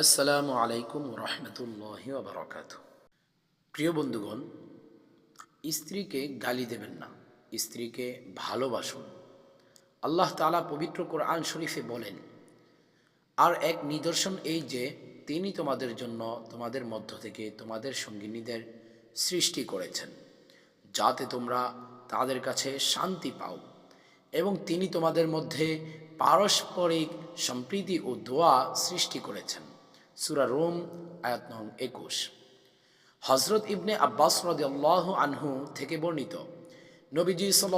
আসসালামু আলাইকুম রহমতুল্লাহ বারকাত প্রিয় বন্ধুগণ, স্ত্রীকে গালি দেবেন না, স্ত্রীকে ভালোবাসুন। আল্লাহ তালা পবিত্র কোরআন শরীফে বলেন, আর এক নিদর্শন এই যে, তিনি তোমাদের জন্য তোমাদের মধ্য থেকে তোমাদের সঙ্গিনীদের সৃষ্টি করেছেন, যাতে তোমরা তাদের কাছে শান্তি পাও এবং তিনি তোমাদের মধ্যে পারস্পরিক সম্প্রীতি ও দোয়া সৃষ্টি করেছেন। সুরা রোম, আয়াত নং একুশ। হজরত ইবনে আব্বাস রদিয়াল্লাহ আনহু থেকে বর্ণিত, নবীজি সাল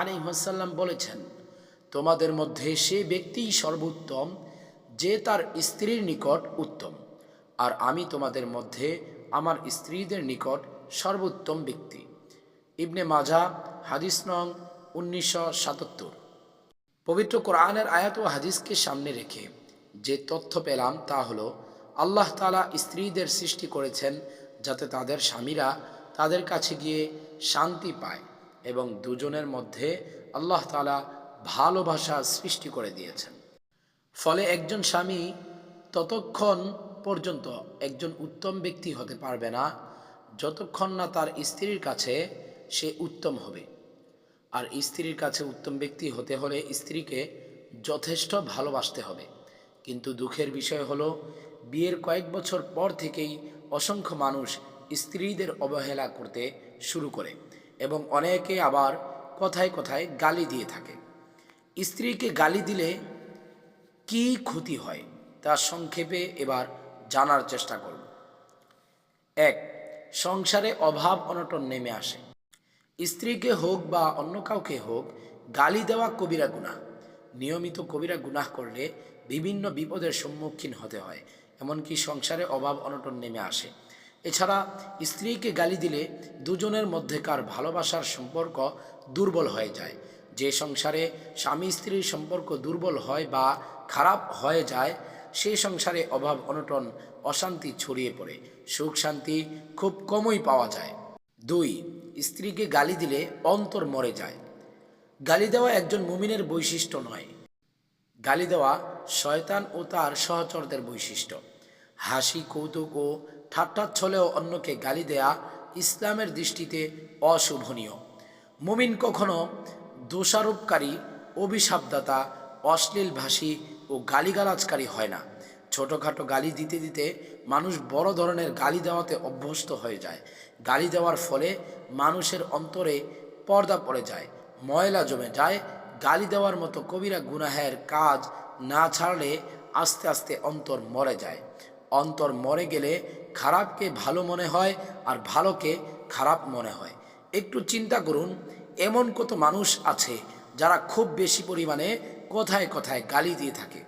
আলী হাসাল্লাম বলেছেন, তোমাদের মধ্যে সে ব্যক্তিই সর্বোত্তম, যে তার স্ত্রীর নিকট উত্তম। আর আমি তোমাদের মধ্যে আমার স্ত্রীদের নিকট সর্বোত্তম ব্যক্তি। ইবনে মাজা হাদিস নং উনিশশো সাতাত্তর। পবিত্র কোরআনের আয়াত ও হাদিসকে সামনে রেখে যে তথ্য পেলাম তা হলো আল্লাহ তালা স্ত্রীদের সৃষ্টি করেছেন যাতে তাদের স্বামীরা তাদের কাছে গিয়ে শান্তি পায় এবং দুজনের মধ্যে আল্লাহ তালা ভালোবাসা সৃষ্টি করে দিয়েছেন। ফলে একজন স্বামী ততক্ষণ পর্যন্ত একজন উত্তম ব্যক্তি হতে পারবে না, যতক্ষণ না তার স্ত্রীর কাছে সে উত্তম হবে। আর স্ত্রীর কাছে উত্তম ব্যক্তি হতে হলে স্ত্রীকে যথেষ্ট ভালোবাসতে হবে। কিন্তু দুঃখের বিষয় হলো, বিয়ের কয়েক বছর পর থেকেই অসংখ্য মানুষ স্ত্রীদের অবহেলা করতে শুরু করে এবং অনেকে আবার কথায় কথায় গালি দিয়ে থাকে। স্ত্রীকে গালি দিলে কি ক্ষতি হয় তা সংক্ষেপে এবার জানার চেষ্টা করব। এক, সংসারে অভাব অনটন নেমে আসে। স্ত্রীকে হোক বা অন্য কাউকে হোক, গালি দেওয়া কবিরা গুনাহ। নিয়মিত কবিরা গুনাহ করলে বিভিন্ন বিপদের সম্মুখীন হতে হয়, এমনকি সংসারে অভাব অনটন নেমে আসে। এছাড়া স্ত্রীকে গালি দিলে দুজনের মধ্যেকার ভালোবাসার সম্পর্ক দুর্বল হয়ে যায়। যে সংসারে স্বামী স্ত্রীর সম্পর্ক দুর্বল হয় বা খারাপ হয়ে যায় সেই সংসারে অভাব অনটন, অশান্তি ছড়িয়ে পড়ে। সুখ শান্তি খুব কমই পাওয়া যায়। দুই, স্ত্রীকে গালি দিলে অন্তর মরে যায়। গালি দেওয়া একজন মুমিনের বৈশিষ্ট্য নয়। গালি দেওয়া শয়তান ও তার সহচরদের বৈশিষ্ট্য। হাসি, কৌতুক ও ঠাট্টা ছলেও অন্যকে গালি দেয়া ইসলামের দৃষ্টিতে অশোভনীয়। মুমিন কখনো দোষারোপকারী, অভিশাপদাতা, অশ্লীল ভাষী ও গালিগালাজকারী হয় না। ছোটোখাটো গালি দিতে দিতে মানুষ বড় ধরনের গালি দেওয়াতে অভ্যস্ত হয়ে যায়। গালি দেওয়ার ফলে মানুষের অন্তরে পর্দা পড়ে যায়, ময়লা জমে যায় গালি দেওয়ার মতো কবিরা গুনাহের কাজ না ছাড়লে আস্তে আস্তে অন্তর মরে যায়। অন্তর মরে গেলে খারাপকে ভালো মনে হয় আর ভালোকে খারাপ মনে হয়। একটু চিন্তা করুন, এমন কত মানুষ আছে যারা খুব বেশি পরিমাণে কথায় কথায় গালি দিয়ে থাকে।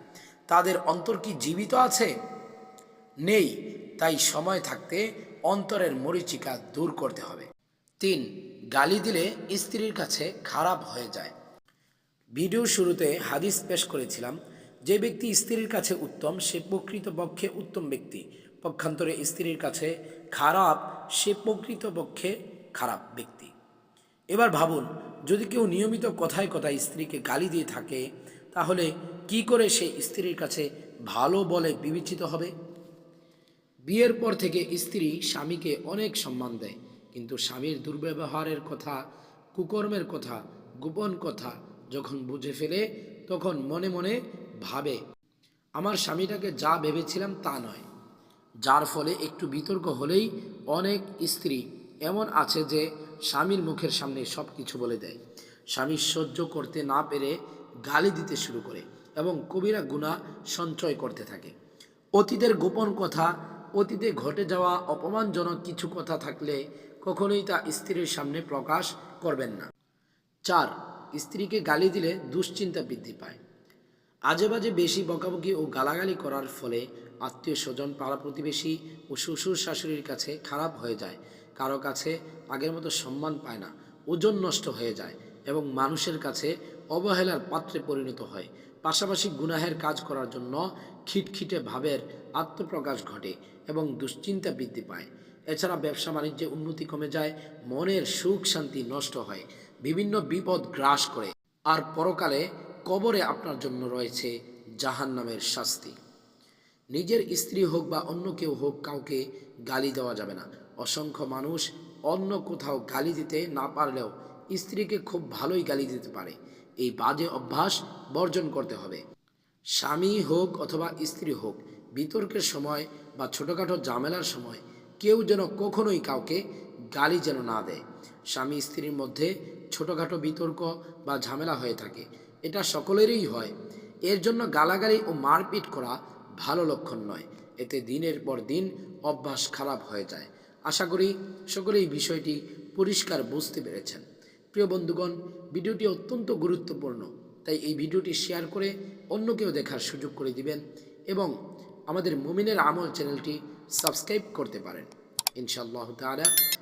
তাদের অন্তর কি জীবিত আছে? নেই, তাই সময় থাকতে অন্তরের মরিচিকা দূর করতে হবে। তিন, গালি দিলে স্ত্রীর কাছে খারাপ হয়ে যায়। ভিডিও শুরুতে হাদিস পেশ করেছিলাম, যে ব্যক্তি স্ত্রীর কাছে উত্তম, সে প্রকৃত প্রকৃতপক্ষে উত্তম ব্যক্তি। পক্ষান্তরে স্ত্রীর কাছে খারাপ, সে প্রকৃত প্রকৃতপক্ষে খারাপ ব্যক্তি। এবার ভাবুন, যদি কেউ নিয়মিত কথায় কথায় স্ত্রীকে গালি দিয়ে থাকে, তাহলে কি করে সে স্ত্রীর কাছে ভালো বলে বিবেচিত হবে? বিয়ের পর থেকে স্ত্রী স্বামীকে অনেক সম্মান দেয়, কিন্তু স্বামীর দুর্ব্যবহারের কথা, কুকর্মের কথা, গোপন কথা যখন বুঝে ফেলে, তখন মনে মনে ভাবে, আমার স্বামীটাকে যা ভেবেছিলাম তা নয়। যার ফলে একটু বিতর্ক হলেই অনেক স্ত্রী এমন আছে যে স্বামীর মুখের সামনে সব কিছু বলে দেয়। স্বামী সহ্য করতে না পেরে গালি দিতে শুরু করে এবং কবিরা গুণা সঞ্চয় করতে থাকে। অতীতের গোপন কথা, অতীতে ঘটে যাওয়া অপমানজনক কিছু কথা থাকলে কখনোই তা স্ত্রীর সামনে প্রকাশ করবেন না। চার স্ত্রীকে গালি দিলে দুশ্চিন্তা বৃদ্ধি পায়। আজে বাজে বেশি বকাবকি ও গালাগালি করার ফলে আত্মীয় স্বজন, পাড়া প্রতিবেশী ও শ্বশুর শাশুড়ির কাছে খারাপ হয়ে যায়। কারও কাছে আগের মতো সম্মান পায় না, ওজন নষ্ট হয়ে যায় এবং মানুষের কাছে অবহেলার পাত্রে পরিণত হয়। পাশাপাশি গুনাহের কাজ করার জন্য খিটখিটে ভাবের আত্মপ্রকাশ ঘটে এবং দুশ্চিন্তা বৃদ্ধি পায়। এছাড়া ব্যবসা বাণিজ্যে উন্নতি কমে যায়, মনের সুখ শান্তি নষ্ট হয়। বিভিন্ন বিপদ গ্রাস করে, আর পরকালে কবরে আপনার জন্য রয়েছে জাহান নামের শাস্তি। নিজের স্ত্রী হোক বা অন্য কেউ হোক, কাউকে গালি দেওয়া যাবে না। অসংখ্য মানুষ অন্য কোথাও গালি দিতে না পারলেও স্ত্রীকে খুব ভালোই গালি দিতে পারে। এই বাজে অভ্যাস বর্জন করতে হবে। স্বামী হোক অথবা স্ত্রী হোক, বিতর্কের সময় বা ছোটোখাটো ঝামেলার সময় কেউ যেন কখনোই কাউকে গালি যেন না দেয়। স্বামী স্ত্রীর মধ্যে ছোটোখাটো বিতর্ক বা ঝামেলা হয়ে থাকে। এটা সকলেরই হয়। এর জন্য গালাগালি ও মারপিট করা ভালো লক্ষণ নয়। এতে দিনের পর দিন অভ্যাস খারাপ হয়ে যায়। আশা করি সকলেই বিষয়টি পরিষ্কার বুঝতে পেরেছেন। প্রিয় বন্ধুগণ, ভিডিওটি অত্যন্ত গুরুত্বপূর্ণ, তাই এই ভিডিওটি শেয়ার করে অন্যকেও দেখার সুযোগ করে দিবেন এবং আমাদের মুমিনের আমল চ্যানেলটি সাবস্ক্রাইব করতে পারেন। ইনশাআল্লাহ তাআলা